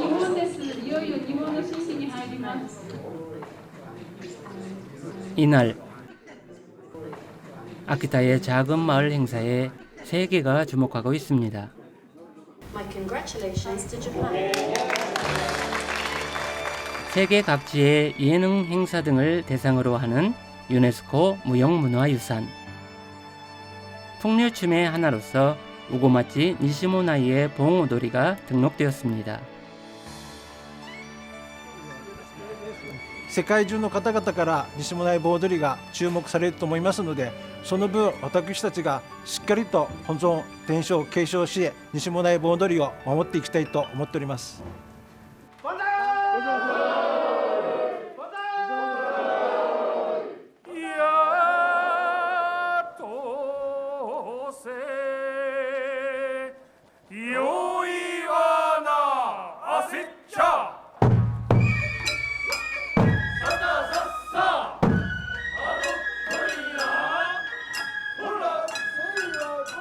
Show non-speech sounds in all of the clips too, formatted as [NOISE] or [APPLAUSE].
입문됐을 이어 입문의 신신이 하이리만 이날 아키타의 작은 마을 행사에 세계가 주목하고 있습니다. 세계 각지의 예능 행사 등을 대상으로 하는 유네스코 무형문화유산. 풍류춤의 하나로서 우고마치 니시모나이의 봉오도리가 등록되었습니다. 世界中の方々から西村盆踊りが注目されると思いますのでその分私たちがしっかりと本尊伝承継承し西村盆踊りを守っていきたいと思っております。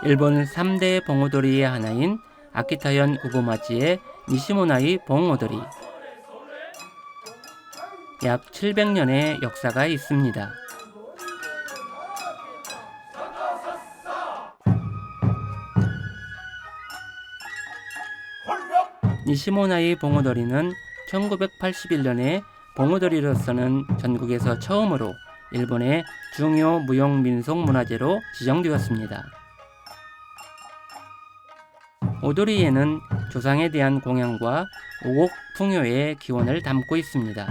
일본 3대 봉오도리의 하나인 아키타현 우고마치의 니시모나이 봉오도리. 약 700년의 역사가 있습니다. 니시모나이 봉오도리는 1981년에 봉오도리로서는 전국에서 처음으로 일본의 중요 무형민속 문화재로 지정되었습니다. 오도리에는 조상에 대한 공양과 오곡 풍요의 기원을 담고 있습니다.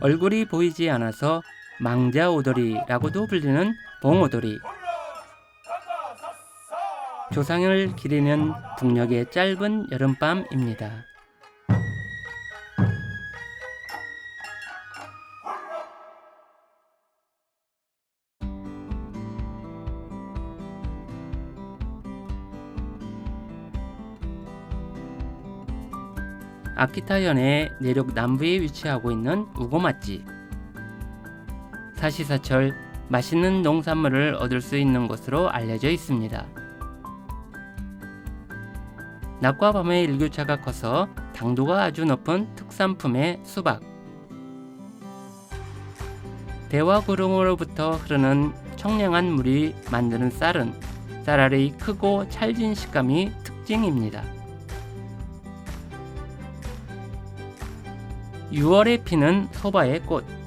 얼굴이 보이지 않아서 망자 오도리라고도 불리는 봉오도리. 조상을 기리는 북녘의 짧은 여름밤입니다. 아키타현의 내륙 남부에 위치하고 있는 우고마치. 사시사철 맛있는 농산물을 얻을 수 있는 곳으로 알려져 있습니다. 낮과 밤의 일교차가 커서 당도가 아주 높은 특산품의 수박. 대화 구름으로부터 흐르는 청량한 물이 만드는 쌀은 쌀알이 크고 찰진 식감이 특징입니다. 6월에 피는 소바의 꽃.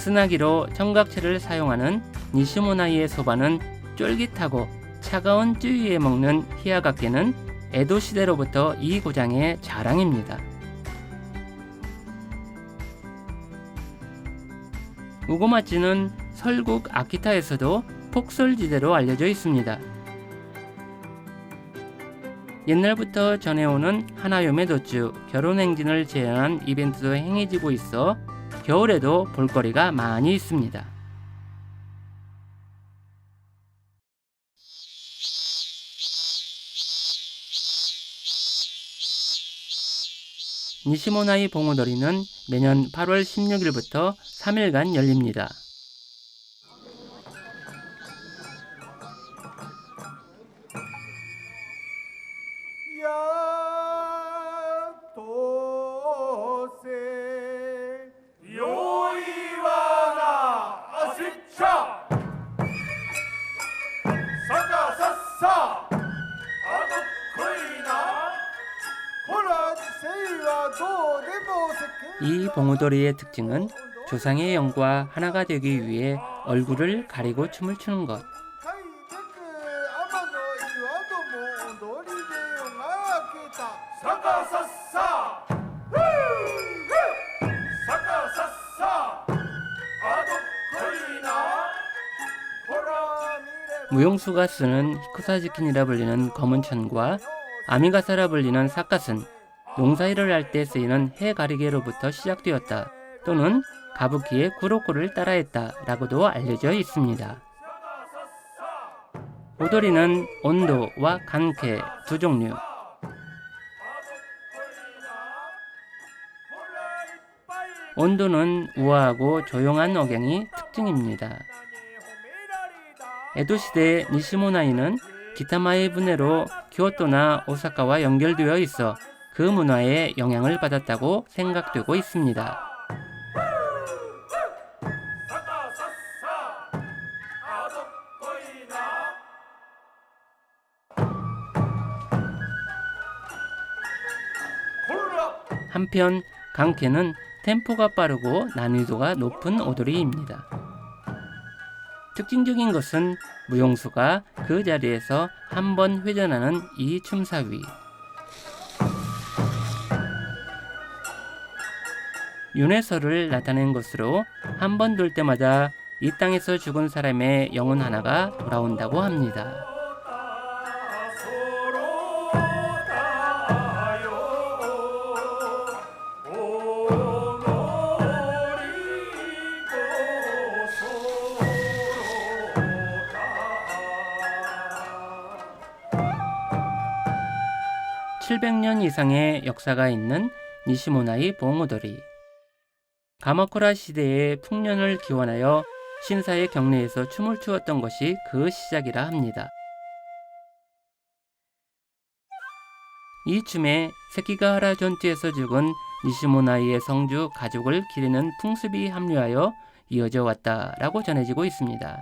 스나기로 청각채를 사용하는 니시모나이의 소바는 쫄깃하고 차가운 쯔위에 먹는 히아가케는 에도 시대로부터 이 고장의 자랑입니다. 우고마치는 설국 아키타에서도 폭설지대로 알려져 있습니다. 옛날부터 전해오는 하나요메 도주 결혼 행진을 제안한 이벤트도 행해지고 있어 겨울에도 볼거리가 많이 있습니다. 니시모나이 봉오도리는 매년 8월 16일부터 3일간 열립니다. 이 봉우돌이의 특징은 조상의 영과 하나가 되기 위해 얼굴을 가리고 춤을 추는 것. 무용수가 쓰는 히쿠사지킨이라 불리는 검은 천과 아미가사라 불리는 사카은 농사일을 할 때 쓰이는 해 가리개로부터 시작되었다. 또는 가부키의 구로코를 따라했다 라고도 알려져 있습니다. 오도리는 온도와 간케 두 종류, 온도는 우아하고 조용한 억양이 특징입니다. 에도 시대 니시모나이는 기타마의 분해로 교토나 오사카와 연결되어 있어 그 문화에 영향을 받았다고 생각되고 있습니다. 한편 강케는 템포가 빠르고 난이도가 높은 오도리입니다. 특징적인 것은 무용수가 그 자리에서 한 번 회전하는 이 춤사위. 윤회설을 나타낸 것으로 한 번 돌 때마다 이 땅에서 죽은 사람의 영혼 하나가 돌아온다고 합니다. (700년) 이상의 역사가 있는 니시모나이 봉오도리 가마쿠라 시대의 풍년을 기원하여 신사의 경내에서 춤을 추었던 것이 그 시작이라 합니다. 이 춤에 세키가하라 전투에서 죽은 니시모나이의 성주 가족을 기리는 풍습이 합류하여 이어져 왔다라고 전해지고 있습니다.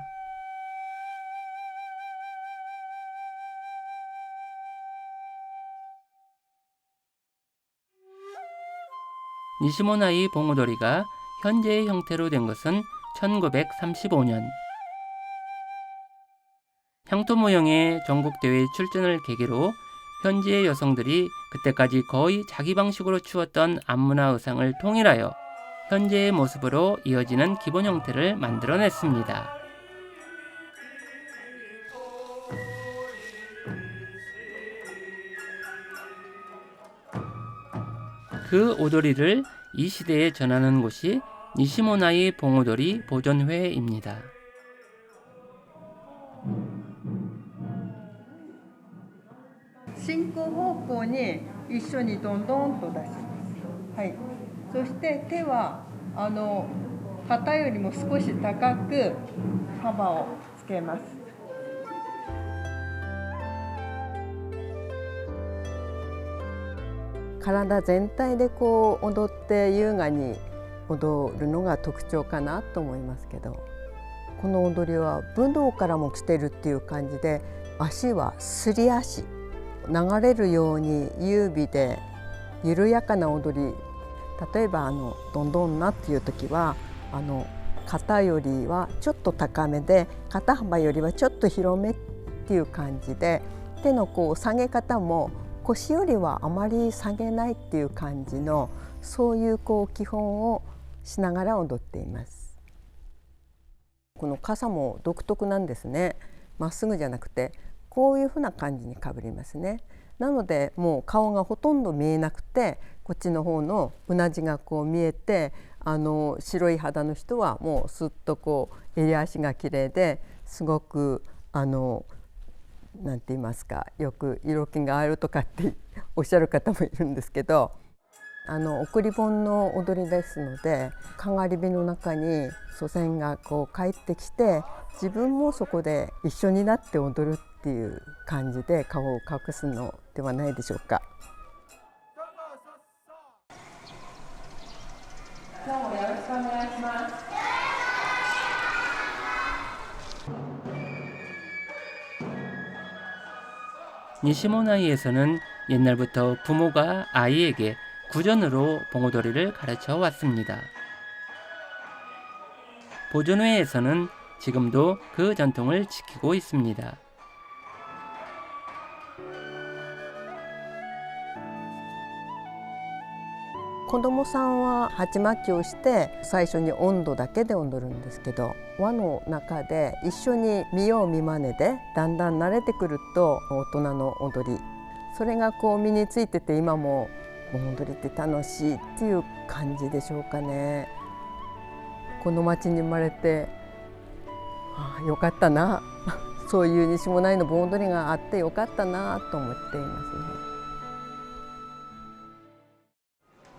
니시모나이 봉오도리가 현재의 형태로 된 것은 1935년 향토 모형의 전국대회 출전을 계기로 현지의 여성들이 그때까지 거의 자기 방식으로 추었던 안무나 의상을 통일하여 현재의 모습으로 이어지는 기본 형태를 만들어냈습니다. 그 오도리를 이 시대에 전하는 곳이 니시모나이 봉오도리 보존회입니다.「進行方向に一緒にどんどんと出します」はいそして手はあの肩よりも少し高く幅をつけます 体全体でこう踊って優雅に踊るのが特徴かなと思いますけどこの踊りは武道からも来てるっていう感じで足はすり足。流れるように優美で緩やかな踊り。例えばあのどんどんなっていう時はあの肩よりはちょっと高めで肩幅よりはちょっと広めっていう感じで手のこう下げ方も腰よりはあまり下げないっていう感じのそういうこう基本をしながら踊っています。この傘も独特なんですね。まっすぐじゃなくてこういうふうな感じにかぶりますね。なのでもう顔がほとんど見えなくてこっちの方のうなじがこう見えてあの白い肌の人はもうすっとこう襟足が綺麗ですごくあのなんて言いますかよく色気があるとかって [LAUGHS] おっしゃる方もいるんですけどあの送り盆の踊りですのでかがり火の中に祖先がこう帰ってきて自分もそこで一緒になって踊るっていう感じで顔を隠すのではないでしょうか。今日もよろしくお願いします 니시모나이에서는 옛날부터 부모가 아이에게 구전으로 봉오도리를 가르쳐 왔습니다. 보존회에서는 지금도 그 전통을 지키고 있습니다. 子供さんは鉢巻きをして最初に温度だけで踊るんですけど輪の中で一緒に見よう見まねでだんだん慣れてくると大人の踊りそれがこう身についてて今も盆踊りって楽しいっていう感じでしょうかね。この町に生まれてああよかったなそういう西村内の盆踊りがあってよかったなと思っていますね。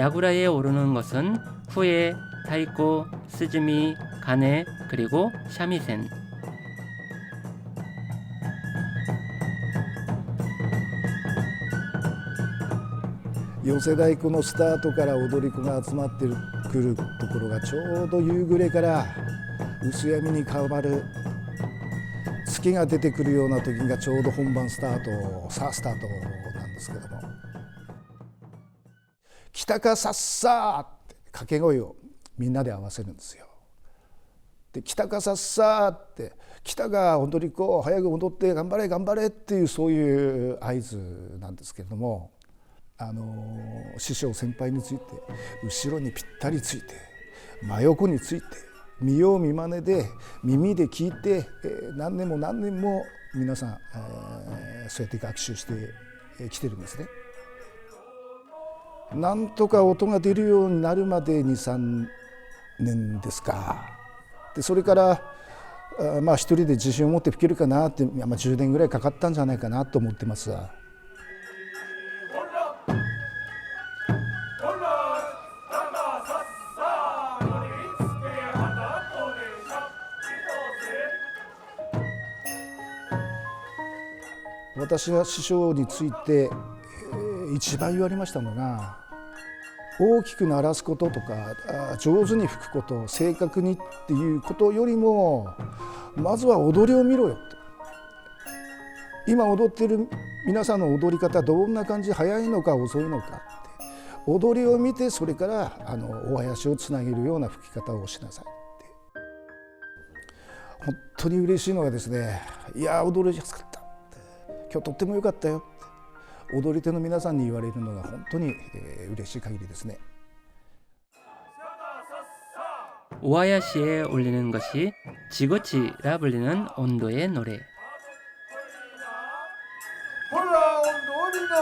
야구라에 오르는 것은 후에, 타이코, 스즈미, 가네, 그리고 샤미센. 四世代このスタートから踊り子が集まってくるところがちょうど夕暮れから薄闇に変わる月が出てくるような時がちょうど本番スタートさあスタートなんですけども「 来たかさっさー」って掛け声をみんなで合わせるんですよ。で「来たかさっさー」って「来たか踊り子早く踊って頑張れ頑張れ」っていうそういう合図なんですけれども。あの師匠先輩について後ろにぴったりついて真横について見よう見まねで耳で聞いて、え何年も何年も皆さん、えーそうやって学習してきてるんですね。なんとか音が出るようになるまで23年ですか。でそれからまあ一人で自信を持って吹けるかなって、まあ、10年ぐらいかかったんじゃないかなと思ってます。私が師匠について、一番言われましたのが大きく鳴らすこととか上手に吹くこと正確にっていうことよりもまずは踊りを見ろよって。今踊ってる皆さんの踊り方どんな感じ早いのか遅いのかって。踊りを見てそれからあのお囃子をつなげるような吹き方をしなさいって。本当に嬉しいのがですね「いや踊りやすかった」今日とっても良かったよって。踊り手の皆さんに言われるのが本当に、えー嬉しい限りですね。 오하야시에 올리는 것이 지고치라 불리는 온도의 노래. ほら踊りの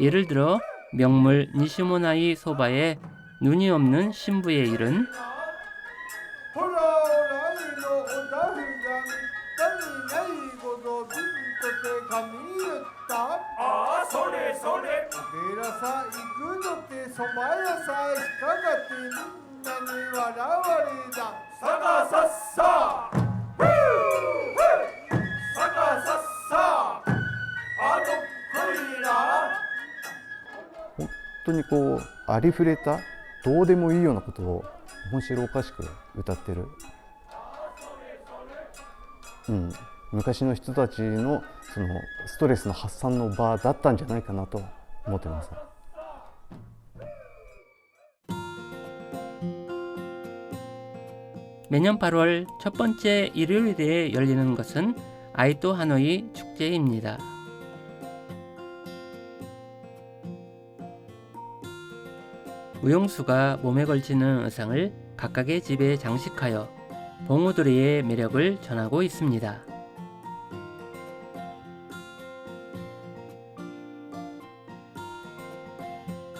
예를 들어 명물 니시모나이 소바의 눈이 없는 신부의 일은 아, 当にこうありふれたどうでもいいようなことを面白おかしく歌ってる、うん、昔の人たちのそのストレスの発散の場だったんじゃないかなと思ってます。 매년 8월 첫 번째 일요일에 열리는 것은 아이토 하노이 축제입니다. 우용수가 몸에 걸치는 의상을 각각의 집에 장식하여 봉우도리의 매력을 전하고 있습니다.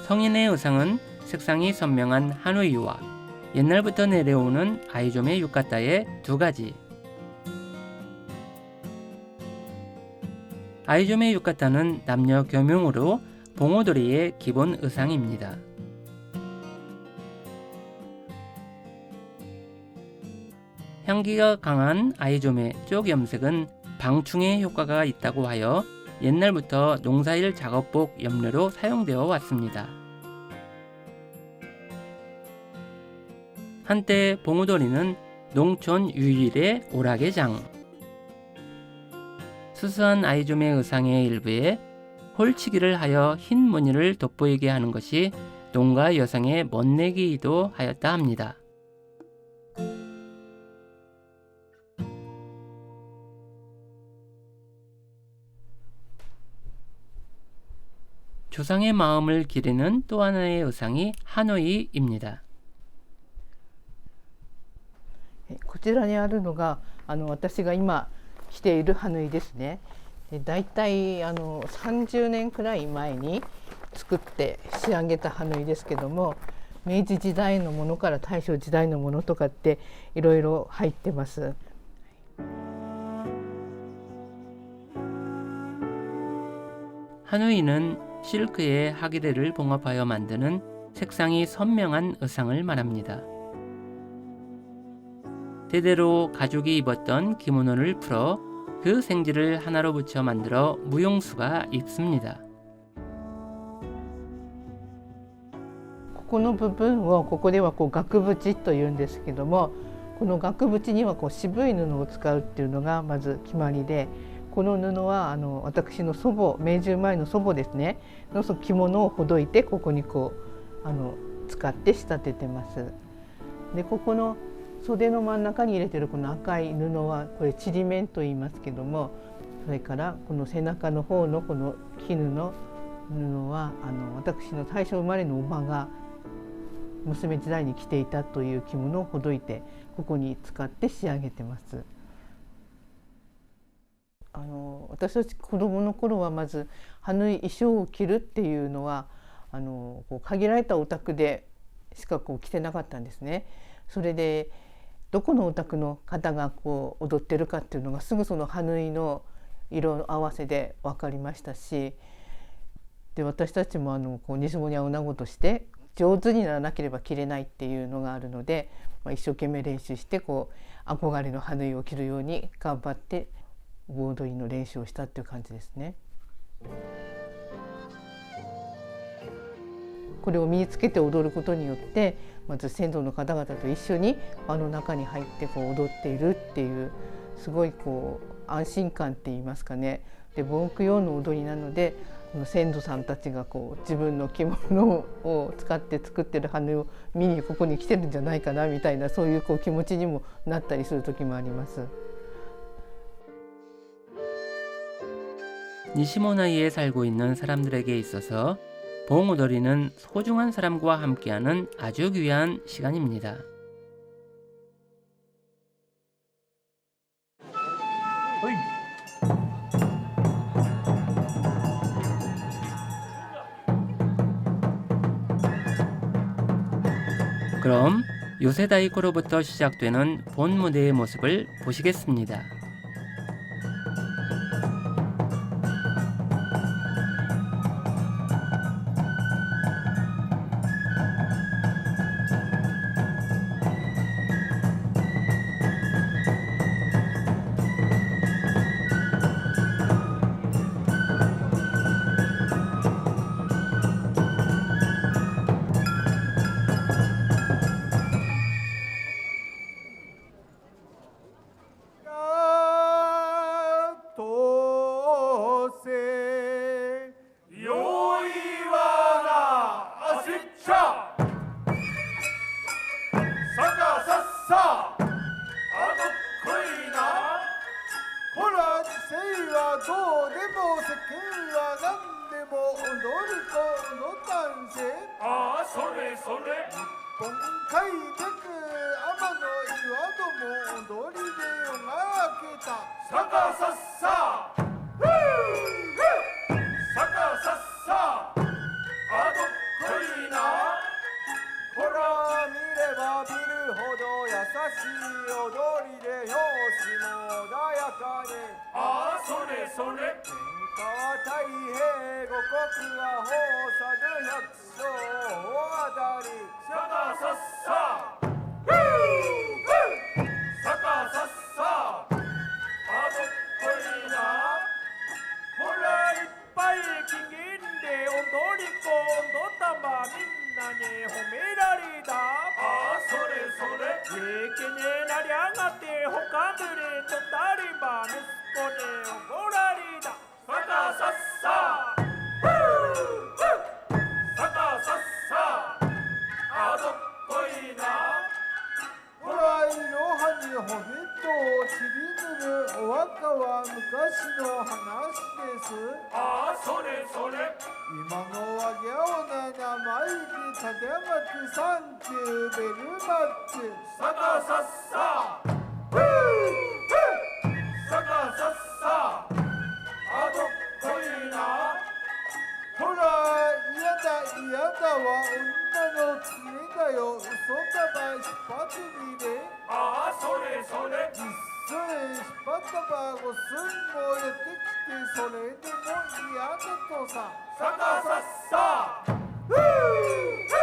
성인의 의상은 색상이 선명한 하노이와 옛날부터 내려오는 아이좀의 유카타의 두 가지. 아이조메 유카타는 남녀 겸용으로 봉오도리의 기본 의상입니다. 향기가 강한 아이조메 쪽 염색은 방충에 효과가 있다고 하여 옛날부터 농사일 작업복 염료로 사용되어 왔습니다. 한때 봉우도리는 농촌 유일의 오락의 장. 수수한 아이조메 의상의 일부에 홀치기를 하여 흰 무늬를 돋보이게 하는 것이 농가 여성의 멋내기이기도 하였다 합니다. 조상의 마음을 기리는 또 하나의 의상이 하노이입니다. こちらにあるのがあの私が今着ているハヌイですね。でだいたいあの30年くらい前に作って仕上げたハヌイですけども明治時代のものから大正時代のものとかっていろいろ入ってます。 하누이는 실크에 하기레를 봉합하여 만드는 색상이 선명한 의상을 말합니다. 대대로 가족이 입었던 기모노를 풀어 그 생지를 하나로 붙여 만들어 무용수가 입습니다. ここの部分をここではこう額縁というんですけどもこの額縁にはこう渋い布を使うっていうのがまず決まりで この布はあの私の祖母明治生まれの祖母ですねのその着物をほどいてここにこうあの使って仕立ててます。でここの袖の真ん中に入れてるこの赤い布はこれちりめんと言いますけどもそれからこの背中の方のこの絹の布はあの私の大正生まれのおばが娘時代に着ていたという着物をほどいてここに使って仕上げてます。あの私たち子供の頃はまずハヌイ衣装を着るっていうのはあのこう限られたお宅でしかこう着てなかったんですね。それでどこのお宅の方がこう踊ってるかっていうのがすぐそのハヌイの色合わせで分かりましたしで私たちもあのこう西郷に女子として上手にならなければ着れないっていうのがあるので、まあ、一生懸命練習してこう憧れのハヌイを着るように頑張って盆踊りの練習をしたっていう感じですね。これを身につけて踊ることによってまず先祖の方々と一緒に輪の中に入ってこう踊っているっていうすごいこう安心感って言いますかねで盆供養の踊りなのでこの先祖さんたちがこう自分の着物を使って作ってる羽を見にここに来てるんじゃないかなみたいなそういうこう気持ちにもなったりする時もあります。 니시모나이에 살고 있는 사람들에게 있어서 봉오돌이는 소중한 사람과 함께하는 아주 귀한 시간입니다. 그럼 요세다이코로부터 시작되는 본 무대의 모습을 보시겠습니다. あどっこいな。ほらいろはにほへとちりぬるお若は昔の話です。ああそれそれ。今のわげおな生意気竹松サンキューベルマッチ。さかさっささだよそばば一発にで。ああそれそれ。実際一発ばごすんもれてきてそれでも嫌だとさ。さかさっさふう。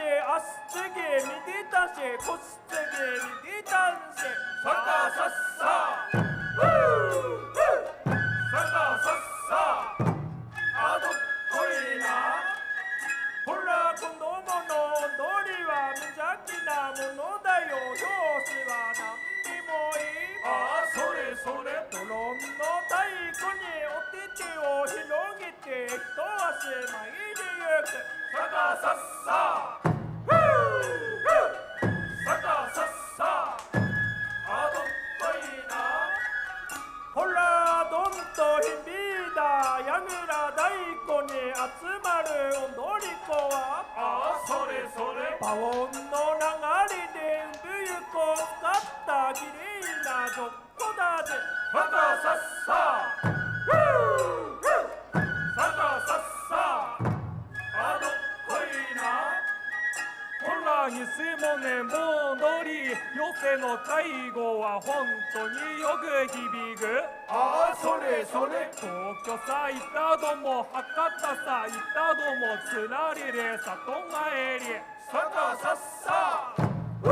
てたし足つけ見てたし腰つけ見てたしさかさっささかさっさあどっこいなほら子供の踊りは無邪気なものだよ表紙は何でもいいああそれそれドロンの太鼓にお手手を広げて一足参りゆくさかさっ パオンの流れで産湯子使ったきれいなどっこだぜ。さかさっさ。さかさっさ。あどっこいな。ほら偽物戻り寄せの介護は本当によく響くああそれそれ。東京さいたども博多さいたどもつらりで里帰り。さかさっさ。さ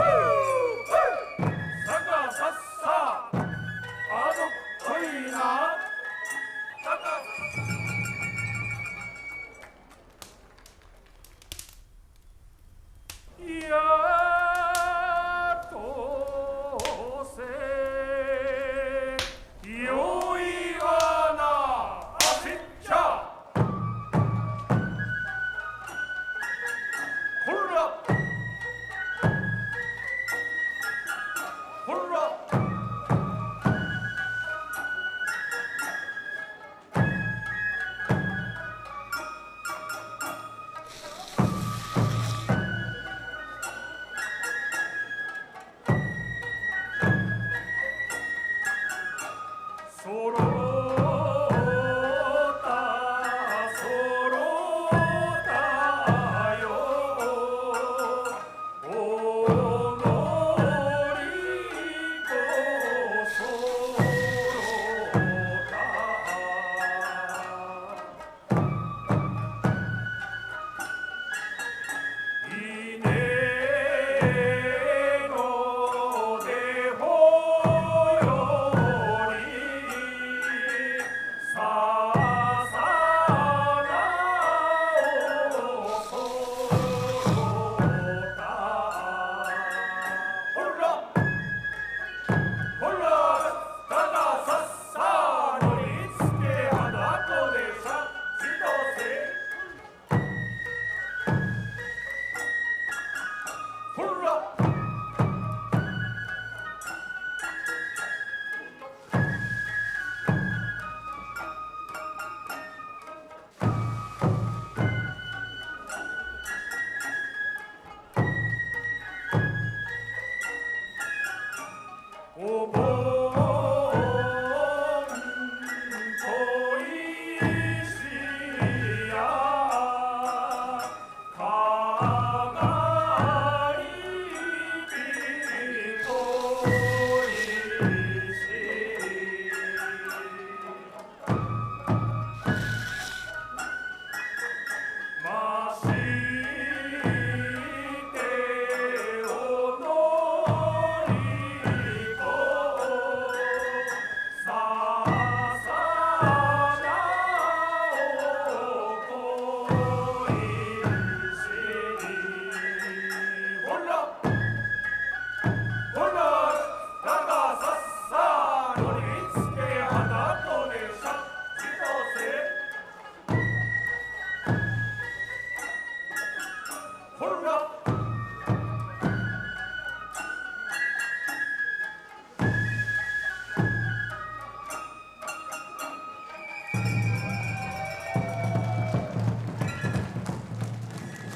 かさっさ。あどっこいな。さかいや Oh, o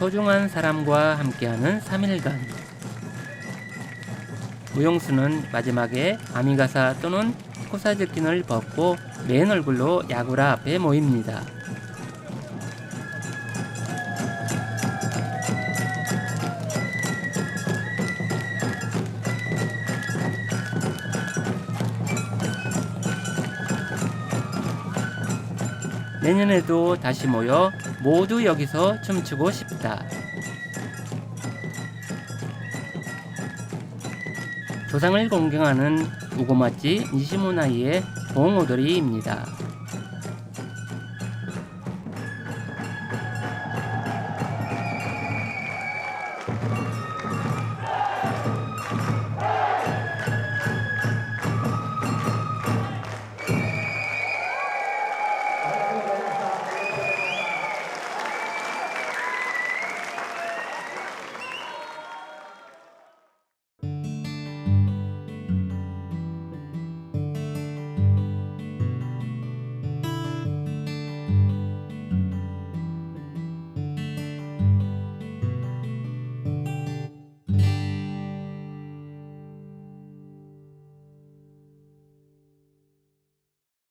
소중한 사람과 함께하는 3일간. 무용수는 마지막에 아미가사 또는 코사즈킨을 벗고 맨 얼굴로 야구라 앞에 모입니다. 내년에도 다시 모여 모두 여기서 춤추고 싶 다. 조상을 공경하는 우고마치 니시모나이의 봉오돌이입니다.